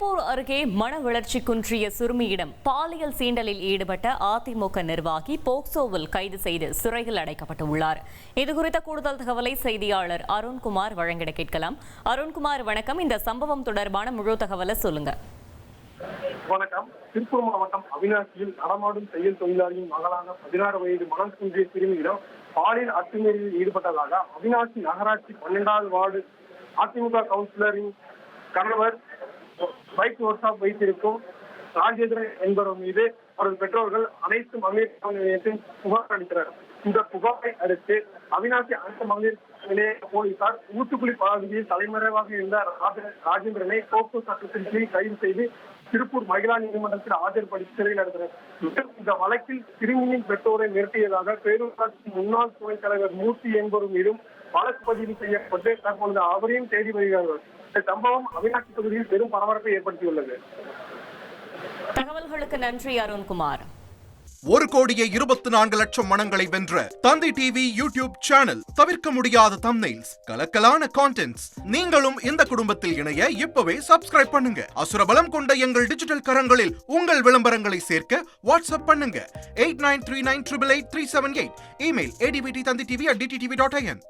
திருப்பூர் அருகே மன வளர்ச்சி குன்றிய சிறுமியிடம் பாலியல் சீண்டலில் ஈடுபட்ட அதிமுக நிர்வாகி போக்சோவில் கைது செய்து சிறையில் அடைக்கப்பட்டுள்ளார். இதுகுறித்த கூடுதல் தகவலை செய்தியாளர் அருண்குமார் வழங்கிட கேட்கலாம். அருண்குமார் வணக்கம். இந்த சம்பவம் தொடர்பான முழு தகவலை சொல்லுங்க. வணக்கம். திருப்பூர் மாவட்டம் அவினாசியில் நடமாடும் தையல் தொழிலாளியின் மகளான பதினாறு வயது மனம் குன்றிய சிறுமியிடம் பாலியல் அத்துமீறலில் ஈடுபட்டதாக அவினாசி நகராட்சி பன்னெண்டாவது வார்டு அதிமுக கவுன்சிலரின் கணவர் பைக் ஒர்க் ஷாப் வைத்திருக்கும் ராஜேந்திரன் என்பவர் மீது அவரது பெற்றோர்கள் அனைத்து மகளிர் நிலையத்தில் புகார் அளித்தனர். இந்த புகாரை அடுத்து அவினாசி அனைத்து மகளிர் நிலைய போலீசார் ஊத்துக்குழி பகுதியில் தலைமறைவாக இருந்த ராஜேந்திரனை போக்கு சட்டத்தின் கீழ் கைது செய்து திருப்பூர் மகிழா நீதிமன்றத்தில் ஆஜர்படுத்தி சிறையில் அடைந்தனர் இந்த வழக்கில் சிறுமியின் பெற்றோரை மிரட்டியதாக பேரூராட்சி முன்னாள் துணைத் தலைவர் மூர்த்தி என்பவர் மீதும் வழக்கு பதிவு செய்யப்பட்டு தற்பொழுது அவரையும் தேடி வருகிறார்கள். இந்த சம்பவம் அவினாசி தொகுதியில் பெரும் பரபரப்பை ஏற்படுத்தியுள்ளது. தகவல்களுக்கு நன்றி அருண்குமார். ஒரு கோடியே இருபத்தி நான்கு லட்சம் மனங்களை வென்ற தந்தை டிவி யூடியூப் சேனல் தவிர்க்க முடியாத தம்னைல்ஸ் கலக்கலான கான்டென்ட்ஸ் நீங்களும் இந்த குடும்பத்தில் இணைய இப்பவே சப்ஸ்கிரைப் பண்ணுங்க. அசுரபலம் கொண்ட எங்கள் டிஜிட்டல் கரங்களில் உங்கள் விளம்பரங்களை சேர்க்க வாட்ஸ்அப் பண்ணுங்க. Eight nine three nine triple eight three seven eight email ஏடிபிடி Thanthi TV at DTTV dot IN